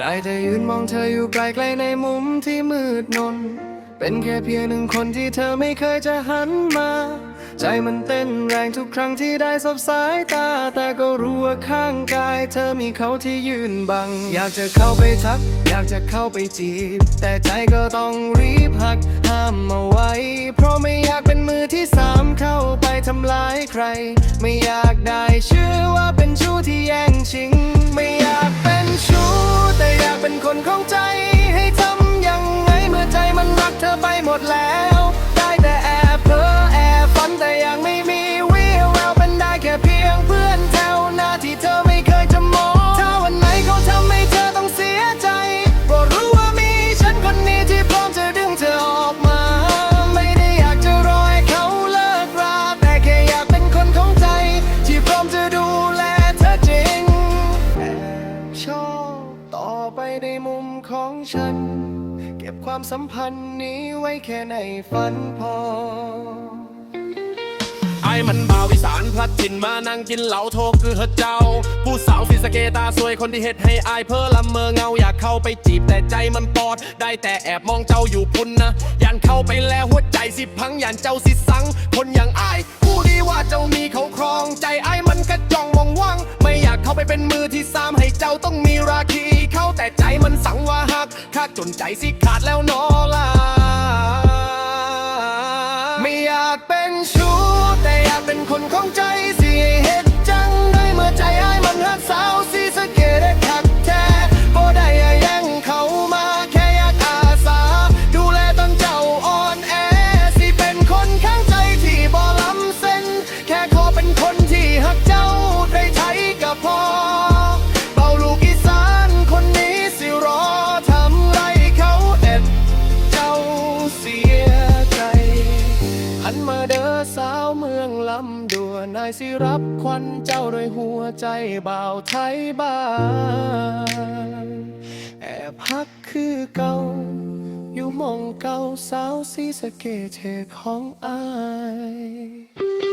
ได้แต่ยืนมองเธออยู่ไกลๆในมุมที่มืดนน เป็นแค่เพียงหนึ่งคนที่เธอไม่เคยจะหันมา ใจมันเต้นแรงทุกครั้งที่ได้สบสายตา แต่ก็รู้ว่าข้างกาย เธอมีเขาที่ยืนบัง อยากจะเข้าไปทัก อยากจะเข้าไปจีบ แต่ใจก็ต้องรีบหัก ห้ามเอาไว้ เพราะไม่อยากเป็นมือที่สามเข้าไปทำร้ายใคร ไม่อยากได้ชื่อว่าเป็นชู้ที่แย่งชิง อย ของฉัน เก็บความสัมพันธ์นี้ไว้แค่ในฝันพอ ไอ้มันบาวิสานพลัดถิ่นมานั่งกินเหล้าโทคือเฮดเจ้า ผู้สาวสีสะเกตาสวยคนที่เฮ็ดให้อายเพ้อละเมอเงาอยากเข้าไปจีบแต่ใจมันปอด ได้แต่แอบมองเจ้าอยู่พุ่นนะยันเข้าไปแล้วหัวใจสิพังยันเจ้าสิสัง คนอย่างอายผู้ดีว่าเจ้ามีเขาครอง จนใจสิขาดแล้วนอล่ะไม่อยากเป็นชู้แต่อยากเป็นคนของใจ ว่านายสิรับควันเจ้าด้วยหัวใจบ่าวไทยบ้านแอบฮักคือเก่า อยู่มองเก่าสาวสีสะเกตเทของอาย